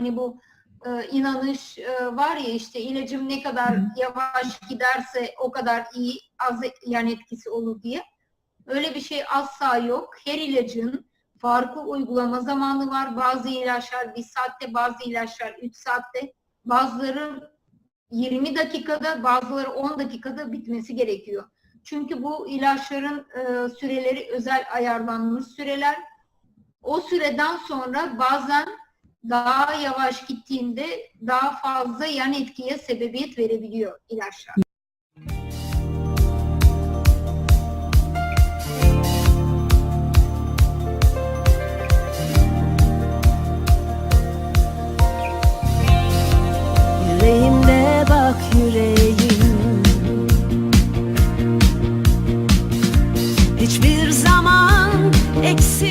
hani bu e, inanış e, var ya işte ilacım ne kadar yavaş giderse o kadar iyi az yan etkisi olur diye. Öyle bir şey asla yok. Her ilacın farklı uygulama zamanı var. Bazı ilaçlar bir saatte, bazı ilaçlar 3 saatte, bazıları 20 dakikada, bazıları 10 dakikada bitmesi gerekiyor. Çünkü bu ilaçların e, süreleri özel ayarlanmış süreler. O süreden sonra bazen daha yavaş gittiğinde daha fazla yan etkiye sebebiyet verebiliyor ilaçlar. Yüreğimde bak yüreğim Hiçbir zaman eksik